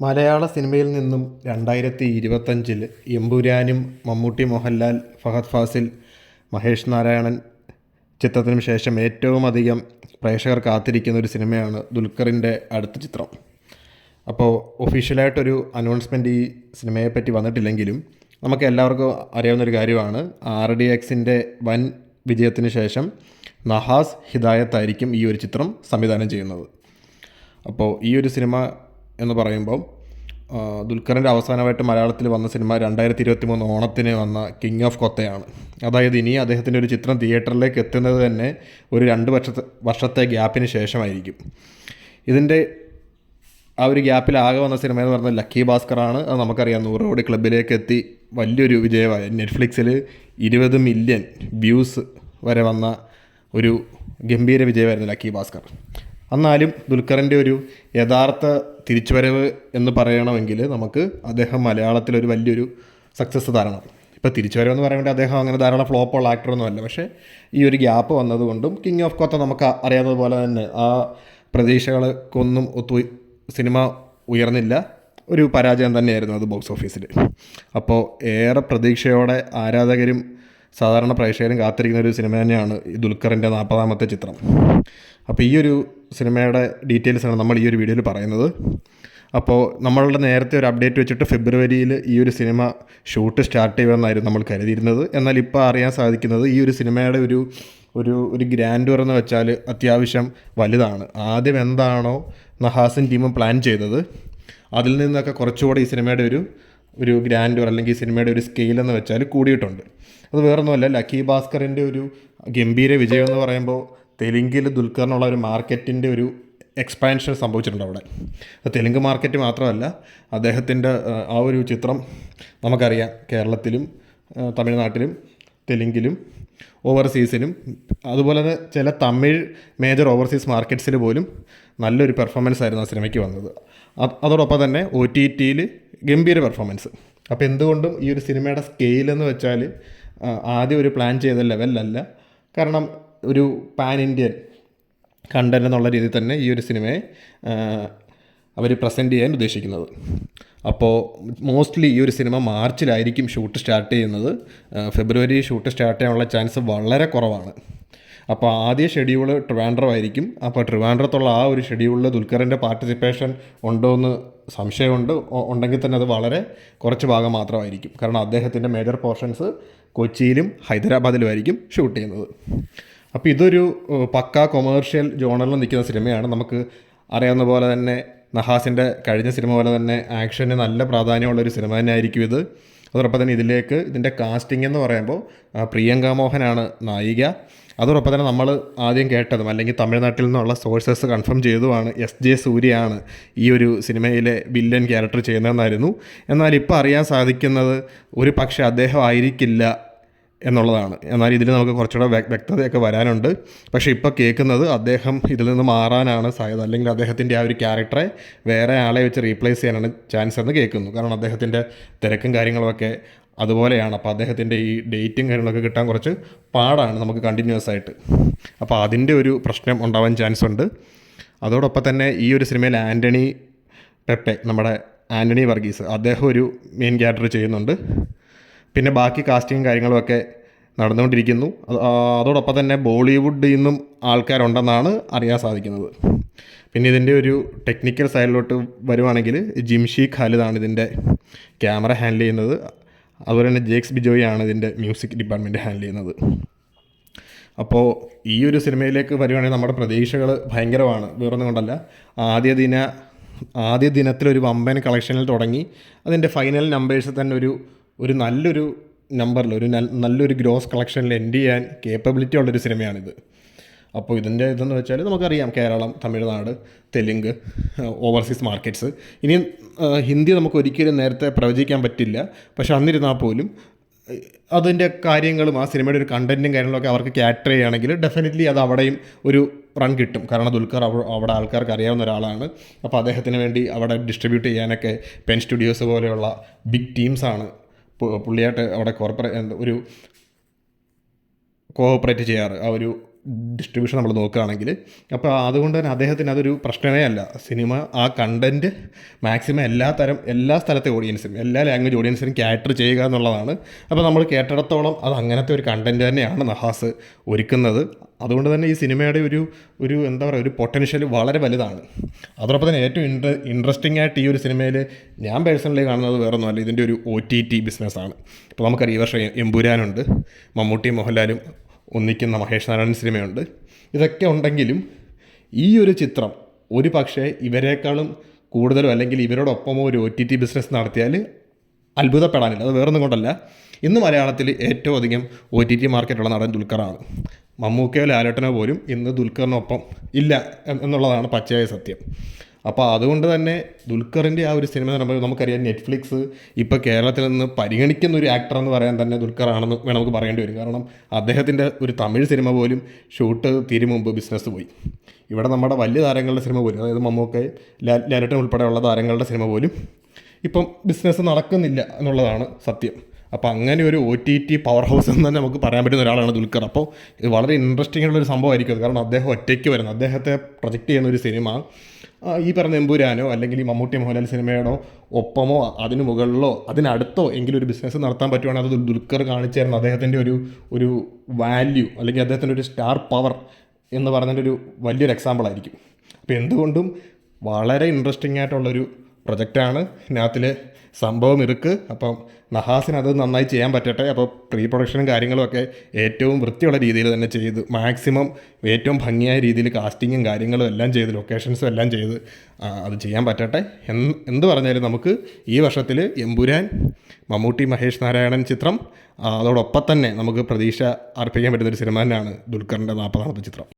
മലയാള സിനിമയിൽ നിന്നും രണ്ടായിരത്തി ഇരുപത്തഞ്ചിൽ എമ്പുരാനും മമ്മൂട്ടി മോഹൻലാൽ ഫഹദ് ഫാസിൽ മഹേഷ് നാരായണൻ ചിത്രത്തിനു ശേഷം ഏറ്റവും അധികം പ്രേക്ഷകർ കാത്തിരിക്കുന്ന ഒരു സിനിമയാണ് ദുൽഖറിന്റെ അടുത്ത ചിത്രം. അപ്പോൾ ഒഫീഷ്യലായിട്ടൊരു അനൗൺസ്മെന്റ് ഈ സിനിമയെ പറ്റി വന്നിട്ടില്ലെങ്കിലും നമുക്ക് എല്ലാവർക്കും അറിയാവുന്നൊരു കാര്യമാണ്. ആർ ഡി എക്സിന്റെ വൻ വിജയത്തിന് ശേഷം നഹാസ് ഹിദായത്തായിരിക്കും ഈ ഒരു ചിത്രം സംവിധാനം ചെയ്യുന്നത്. അപ്പോൾ ഈ ഒരു സിനിമ എന്ന് പറയുമ്പോൾ ദുൽഖറിന്റെ അവസാനമായിട്ട് മലയാളത്തിൽ വന്ന സിനിമ രണ്ടായിരത്തി ഇരുപത്തി മൂന്ന് ഓണത്തിന് വന്ന കിങ് ഓഫ് കൊത്തയാണ് അതായത് ഇനി അദ്ദേഹത്തിന്റെ ഒരു ചിത്രം തിയേറ്ററിലേക്ക് എത്തുന്നത് തന്നെ ഒരു രണ്ട് വർഷത്തെ വർഷത്തെ ഗ്യാപ്പിന് ശേഷമായിരിക്കും. ഇതിന്റെ ആ ഒരു ഗ്യാപ്പിൽ ആകെ വന്ന സിനിമ എന്ന് പറഞ്ഞാൽ ലക്കി ഭാസ്കറാണ്. അത് നമുക്കറിയാം നൂറ് കോടി ക്ലബിലേക്ക് എത്തി. വലിയൊരു വിജയമായ. നെറ്റ്ഫ്ലിക്സിൽ ഇരുപത് മില്യൺ വ്യൂസ് വരെ വന്ന ഒരു ഗംഭീര വിജയമായിരുന്നു ലക്കി ഭാസ്കർ. എന്നാലും ദുൽഖറിന്റെ ഒരു യഥാർത്ഥ തിരിച്ചുവരവ് എന്ന് പറയണമെങ്കിൽ നമുക്ക് അദ്ദേഹം മലയാളത്തിലൊരു വലിയൊരു സക്സസ് തരണം ഇപ്പോൾ തിരിച്ചുവരവ് എന്ന് പറയുമ്പോൾ അദ്ദേഹം അങ്ങനെ ധാരാളം ഫ്ലോപ്പുള്ള ആക്ടറൊന്നുമല്ല പക്ഷേ ഈ ഒരു ഗ്യാപ്പ് വന്നതുകൊണ്ടും കിങ് ഓഫ് കൊത്ത നമുക്ക് അറിയാവുന്നതുപോലെ തന്നെ ആ പ്രതീക്ഷകൾക്കൊന്നും ഒത്തു സിനിമ ഉയർന്നില്ല. ഒരു പരാജയം തന്നെയായിരുന്നു അത് ബോക്സ് ഓഫീസിൽ അപ്പോൾ ഏറെ പ്രതീക്ഷയോടെ ആരാധകരും സാധാരണ പ്രേക്ഷകരും കാത്തിരിക്കുന്ന ഒരു സിനിമ തന്നെയാണ് ദുൽഖറിന്റെ നാൽപ്പതാമത്തെ ചിത്രം. അപ്പോൾ ഈ ഒരു സിനിമയുടെ ഡീറ്റെയിൽസാണ് നമ്മൾ ഈ ഒരു വീഡിയോയിൽ പറയുന്നത്. അപ്പോൾ നമ്മളുടെ നേരത്തെ ഒരു അപ്ഡേറ്റ് വെച്ചിട്ട് ഫെബ്രുവരിയിൽ ഈ ഒരു സിനിമ ഷൂട്ട് സ്റ്റാർട്ട് ചെയ്യുമെന്നായിരുന്നു നമ്മൾ കരുതിയിരുന്നത്. എന്നാൽ ഇപ്പോൾ അറിയാൻ സാധിക്കുന്നത് ഈ ഒരു സിനിമയുടെ ഒരു ഒരു ഒരു ഗ്രാൻഡ് എന്ന് വെച്ചാൽ അത്യാവശ്യം വലുതാണ്. ആദ്യം എന്താണോ നഹാസൻ ടീമും പ്ലാൻ ചെയ്തത്. അതിൽ നിന്നൊക്കെ കുറച്ചുകൂടെ ഈ സിനിമയുടെ ഒരു ഒരു ഗ്രാൻഡ് അല്ലെങ്കിൽ ഈ സിനിമയുടെ ഒരു സ്കെയിൽ എന്ന് വെച്ചാൽ കൂടിയിട്ടുണ്ട്. അത് വേറൊന്നുമല്ല ലക്കി ഭാസ്കറിന്റെ ഒരു ഗംഭീര വിജയം എന്ന് പറയുമ്പോൾ തെലുങ്കിൽ ദുൽഖറിനുള്ള ഒരു മാർക്കറ്റിന്റെ ഒരു എക്സ്പാൻഷൻ സംഭവിച്ചിട്ടുണ്ട് അവിടെ. തെലുങ്ക് മാർക്കറ്റ് മാത്രമല്ല അദ്ദേഹത്തിന്റെ ആ ഒരു ചിത്രം നമുക്കറിയാം കേരളത്തിലും തമിഴ്നാട്ടിലും തെലുങ്കിലും ഓവർസീസിലും. അതുപോലെ തന്നെ ചില തമിഴ് മേജർ ഓവർസീസ് മാർക്കറ്റ്സിൽ പോലും നല്ലൊരു പെർഫോമൻസ് ആയിരുന്നു ആ സിനിമയ്ക്ക് വന്നത്. അതോടൊപ്പം തന്നെ ഒ ടി ടിയിൽ ഗംഭീര പെർഫോമൻസ്. അപ്പോൾ എന്തുകൊണ്ടും ഈ ഒരു സിനിമയുടെ സ്കെയിൽ എന്ന് വെച്ചാൽ ആദ്യം ഒരു പ്ലാൻ ചെയ്ത ലെവലിലല്ല. കാരണം ഒരു പാൻ ഇന്ത്യൻ കണ്ടന്റ് എന്നുള്ള രീതിയിൽ തന്നെ ഈ ഒരു സിനിമയെ അവർ പ്രസന്റ് ചെയ്യാൻ ഉദ്ദേശിക്കുന്നത്. അപ്പോൾ മോസ്റ്റ്ലി ഈ ഒരു സിനിമ മാർച്ചിലായിരിക്കും ഷൂട്ട് സ്റ്റാർട്ട് ചെയ്യുന്നത്. ഫെബ്രുവരി ഷൂട്ട് സ്റ്റാർട്ട് ചെയ്യാനുള്ള ചാൻസ് വളരെ കുറവാണ്. അപ്പോൾ ആദ്യ ഷെഡ്യൂൾ ട്രിവാൻഡ്രം ആയിരിക്കും. അപ്പോൾ ട്രിവാൻഡ്രത്തുള്ള ആ ഒരു ഷെഡ്യൂളിൽ ദുൽഖറിന്റെ പാർട്ടിസിപ്പേഷൻ ഉണ്ടോ എന്ന് സംശയമുണ്ട്. ഉണ്ടെങ്കിൽ തന്നെ അത് വളരെ കുറച്ച് ഭാഗം മാത്രമായിരിക്കും. കാരണം അദ്ദേഹത്തിന്റെ മേജർ പോർഷൻസ് കൊച്ചിയിലും ഹൈദരാബാദിലുമായിരിക്കും ഷൂട്ട് ചെയ്യുന്നത്. അപ്പോൾ ഇതൊരു പക്ക കൊമേഴ്ഷ്യൽ ജോണറിൽ നിൽക്കുന്ന സിനിമയാണ്. നമുക്ക് അറിയാവുന്ന പോലെ തന്നെ നഹാസിന്റെ കഴിഞ്ഞ സിനിമ പോലെ തന്നെ ആക്ഷന് നല്ല പ്രാധാന്യമുള്ള ഒരു സിനിമ തന്നെ ആയിരിക്കും ഇത്. അതോടൊപ്പം തന്നെ ഇതിലേക്ക് ഇതിന്റെ കാസ്റ്റിംഗ് എന്ന് പറയുമ്പോൾ പ്രിയങ്ക മോഹനാണ് നായിക. അതോടൊപ്പം തന്നെ നമ്മൾ ആദ്യം കേട്ടതും അല്ലെങ്കിൽ തമിഴ്നാട്ടിൽ നിന്നുള്ള സോഴ്സസ് കൺഫേം ചെയ്തതുമാണ് എസ് ജെ സൂര്യയാണ് ഈ ഒരു സിനിമയിലെ വില്ലൻ ക്യാരക്ടർ ചെയ്യുന്നതെന്നായിരുന്നു. എന്നാൽ ഇപ്പോൾ അറിയാൻ സാധിക്കുന്നത് ഒരു പക്ഷേ അദ്ദേഹം ആയിരിക്കില്ല എന്നുള്ളതാണ്. എന്നാൽ ഇതിൽ നമുക്ക് കുറച്ചുകൂടെ വ്യ- വ്യക്തതയൊക്കെ വരാനുണ്ട്. പക്ഷേ ഇപ്പോൾ കേൾക്കുന്നത് അദ്ദേഹം ഇതിൽ നിന്ന് മാറാനാണ് സാധ്യത. അല്ലെങ്കിൽ അദ്ദേഹത്തിന്റെ ആ ഒരു ക്യാരക്ടറെ വേറെ ആളെ വെച്ച് റീപ്ലേസ് ചെയ്യാനാണ് ചാൻസ് എന്ന് കേൾക്കുന്നു. കാരണം അദ്ദേഹത്തിന്റെ തിരക്കും കാര്യങ്ങളുമൊക്കെ അതുപോലെയാണ്. അപ്പോൾ അദ്ദേഹത്തിന്റെ ഈ ഡേറ്റും കാര്യങ്ങളൊക്കെ കിട്ടാൻ കുറച്ച് പാടാണ് നമുക്ക് കണ്ടിന്യൂസ് ആയിട്ട്. അപ്പോൾ അതിന്റെ ഒരു പ്രശ്നം ഉണ്ടാവാൻ ചാൻസ് ഉണ്ട്. അതോടൊപ്പം തന്നെ ഈ ഒരു സിനിമയിൽ ആന്റണി പെപ്പെ നമ്മുടെ ആന്റണി വർഗീസ് അദ്ദേഹം ഒരു മെയിൻ ക്യാരക്ടർ ചെയ്യുന്നുണ്ട്. പിന്നെ ബാക്കി കാസ്റ്റിങ്ങും കാര്യങ്ങളുമൊക്കെ നടന്നുകൊണ്ടിരിക്കുന്നു. അതോടൊപ്പം തന്നെ ബോളിവുഡിൽ നിന്നും ആൾക്കാരുണ്ടെന്നാണ് അറിയാൻ സാധിക്കുന്നത്. പിന്നെ ഇതിന്റെ ഒരു ടെക്നിക്കൽ സൈഡിലോട്ട് വരുവാണെങ്കിൽ ജിംഷി ഖാലിദാണ് ഇതിന്റെ ക്യാമറ ഹാൻഡിൽ ചെയ്യുന്നത്. അതുപോലെ തന്നെ ജേക്സ് ബിജോയി ആണ് ഇതിന്റെ മ്യൂസിക് ഡിപ്പാർട്ട്മെന്റ് ഹാൻഡിൽ ചെയ്യുന്നത്. അപ്പോൾ ഈ ഒരു സിനിമയിലേക്ക് വരികയാണെങ്കിൽ നമ്മുടെ പ്രതീക്ഷകൾ ഭയങ്കരമാണ്. വേറൊന്നും കൊണ്ടല്ല. ആദ്യ ദിന ആദ്യ ദിനത്തിലൊരു വമ്പൻ കളക്ഷനിൽ തുടങ്ങി അതിന്റെ ഫൈനൽ നമ്പേഴ്സ് തന്നെ ഒരു ഒരു നല്ലൊരു നമ്പറിൽ ഒരു നല്ലൊരു ഗ്രോസ് കളക്ഷനിൽ എൻഡ് ചെയ്യാൻ കേപ്പബിലിറ്റി ഉള്ളൊരു സിനിമയാണിത്. അപ്പോൾ ഇതിന്റെ ഇതെന്ന് വെച്ചാൽ നമുക്കറിയാം കേരളം തമിഴ്നാട് തെലുങ്ക് ഓവർസീസ് മാർക്കറ്റ്സ് ഇനി ഹിന്ദി നമുക്ക് ഒരിക്കലും നേരത്തെ പ്രവചിക്കാൻ പറ്റില്ല. പക്ഷെ അന്നിരുന്നാൽ പോലും അതിന്റെ കാര്യങ്ങളും ആ സിനിമയുടെ ഒരു കണ്ടന്റും കാര്യങ്ങളൊക്കെ അവർക്ക് ക്യാറ്റർ ചെയ്യുകയാണെങ്കിൽ ഡെഫിനറ്റ്ലി അത് അവിടെയും ഒരു റൺ കിട്ടും. കാരണം ദുൽഖർ അവ അവിടെ ആൾക്കാർക്ക് അറിയാവുന്ന ഒരാളാണ്. അപ്പോൾ അദ്ദേഹത്തിന് വേണ്ടി അവിടെ ഡിസ്ട്രിബ്യൂട്ട് ചെയ്യാനൊക്കെ പെൻ സ്റ്റുഡിയോസ് പോലെയുള്ള ബിഗ് ടീംസാണ് പുള്ളിയായിട്ട് അവിടെ കോർപ്പറേ ഒരു കോഓപ്പറേറ്റ് ചെയ്യാറ് ആ ഒരു ഡിസ്ട്രിബ്യൂഷൻ നമ്മൾ നോക്കുകയാണെങ്കിൽ അപ്പോൾ അതുകൊണ്ട് തന്നെ അദ്ദേഹത്തിന് അതൊരു പ്രശ്നമേ അല്ല. സിനിമ ആ കണ്ടന്റ് മാക്സിമം എല്ലാ തരം എല്ലാ സ്ഥലത്തെ ഓഡിയൻസിനും എല്ലാ ലാംഗ്വേജ് ഓഡിയൻസിനും ക്യാറ്റർ ചെയ്യുക എന്നുള്ളതാണ്. അപ്പോൾ നമ്മൾ കേട്ടിടത്തോളം അത് അങ്ങനത്തെ ഒരു കണ്ടന്റ് തന്നെയാണ് നഹാസ് ഒരുക്കുന്നത്. അതുകൊണ്ട് തന്നെ ഈ സിനിമയുടെ ഒരു ഒരു എന്താ പറയുക ഒരു പൊട്ടൻഷ്യൽ വളരെ വലുതാണ്. അതോടൊപ്പം തന്നെ ഏറ്റവും ഇൻട്ര ഇൻട്രസ്റ്റിംഗ് ആയിട്ട് ഈ ഒരു സിനിമയിൽ ഞാൻ പേഴ്സണലി കാണുന്നത് വേറെ ഒന്നുമല്ല ഇതിന്റെ ഒരു ഒ ടി ടി ബിസിനസ്സാണ് ഇപ്പോൾ നമുക്കറിയാം ഈ വർഷം എമ്പുരാനുണ്ട് മമ്മൂട്ടി മോഹൻലാലും ഒന്നിക്കുന്ന മഹേഷ് നാരായണൻ സിനിമയുണ്ട്. ഇതൊക്കെ ഉണ്ടെങ്കിലും ഈ ഒരു ചിത്രം ഒരു പക്ഷേ ഇവരെക്കാളും കൂടുതലോ അല്ലെങ്കിൽ ഇവരോടൊപ്പമോ ഒരു ഒ ടി ടി ബിസിനസ് നടത്തിയാൽ അത്ഭുതപ്പെടാനില്ല. അത് വേറൊന്നും കൊണ്ടല്ല. ഇന്ന് മലയാളത്തിൽ ഏറ്റവും അധികം ഒ ടി ടി മാർക്കറ്റുള്ള നടൻ ദുൽഖറാണ്. മമ്മൂക്കയോ ലാലേട്ടനോ പോലും ഇന്ന് ദുൽഖറിനൊപ്പം ഇല്ല എന്നുള്ളതാണ് പച്ചയായ സത്യം. അപ്പോൾ അതുകൊണ്ട് തന്നെ ദുൽഖറിന്റെ ആ ഒരു സിനിമ പറയുമ്പോൾ നമുക്കറിയാം നെറ്റ്ഫ്ലിക്സ് ഇപ്പോൾ കേരളത്തിൽ നിന്ന് പരിഗണിക്കുന്ന ഒരു ആക്ടർ എന്ന് പറയാൻ തന്നെ ദുൽഖറാണെന്ന് വേണം നമുക്ക് പറയേണ്ടി വരും. കാരണം അദ്ദേഹത്തിന്റെ ഒരു തമിഴ് സിനിമ പോലും ഷൂട്ട് തീരും മുമ്പ് ബിസിനസ് പോയി. ഇവിടെ നമ്മുടെ വലിയ താരങ്ങളുടെ സിനിമ പോലും അതായത് മമ്മൂക്കെ ലാലേട്ടൻ ഉൾപ്പെടെയുള്ള താരങ്ങളുടെ സിനിമ പോലും ഇപ്പം ബിസിനസ് നടക്കുന്നില്ല എന്നുള്ളതാണ് സത്യം. അപ്പോൾ അങ്ങനെ ഒരു O T T power house എന്ന് തന്നെ നമുക്ക് പറയാൻ പറ്റുന്ന ഒരാളാണ് ദുൽഖർ. അപ്പോൾ ഇത് വളരെ ഇൻട്രസ്റ്റിംഗ് ഉള്ള ഒരു സംഭവമായിരിക്കും അത്. കാരണം അദ്ദേഹം ഒറ്റയ്ക്ക് വരുന്നത് അദ്ദേഹത്തെ പ്രൊജക്റ്റ് ചെയ്യുന്ന ഒരു സിനിമ ഈ പറഞ്ഞ എമ്പുരാനോ അല്ലെങ്കിൽ ഈ മമ്മൂട്ടി മോഹൻലാൽ സിനിമയോടോ ഒപ്പമോ അതിന് മുകളിലോ അതിനടുത്തോ എങ്കിലും ഒരു ബിസിനസ് നടത്താൻ പറ്റുവാണെങ്കിൽ അത് ദുൽ- ദുൽഖർ കാണിച്ചു തരുന്ന അദ്ദേഹത്തിന്റെ ഒരു ഒരു വാല്യൂ അല്ലെങ്കിൽ അദ്ദേഹത്തിന്റെ ഒരു സ്റ്റാർ പവർ എന്ന് പറഞ്ഞതിന്റെ ഒരു വലിയൊരു എക്സാമ്പിൾ ആയിരിക്കും. അപ്പോൾ എന്തുകൊണ്ടും വളരെ ഇൻട്രസ്റ്റിംഗ് ആയിട്ടുള്ളൊരു പ്രൊജക്റ്റാണ്. ഇതിനകത്തിൽ സംഭവം ഇറുക്ക് അപ്പം നഹാസിന് അത് നന്നായി ചെയ്യാൻ പറ്റട്ടെ. അപ്പോൾ പ്രീ പ്രൊഡക്ഷനും കാര്യങ്ങളും ഒക്കെ ഏറ്റവും വൃത്തിയുള്ള രീതിയിൽ തന്നെ ചെയ്ത് മാക്സിമം ഏറ്റവും ഭംഗിയായ രീതിയിൽ കാസ്റ്റിങ്ങും കാര്യങ്ങളും എല്ലാം ചെയ്ത് ലൊക്കേഷൻസും എല്ലാം ചെയ്ത് അത് ചെയ്യാൻ പറ്റട്ടെ. എന്ന് എന്ത് പറഞ്ഞാലും നമുക്ക് ഈ വർഷത്തിൽ എമ്പുരാൻ മമ്മൂട്ടി മഹേഷ് നാരായണൻ ചിത്രം അതോടൊപ്പം തന്നെ നമുക്ക് പ്രതീക്ഷ അർപ്പിക്കാൻ പറ്റുന്ന ഒരു സിനിമ തന്നെയാണ് ദുൽഖറിന്റെ നാൽപ്പതാമത്തെ ചിത്രം.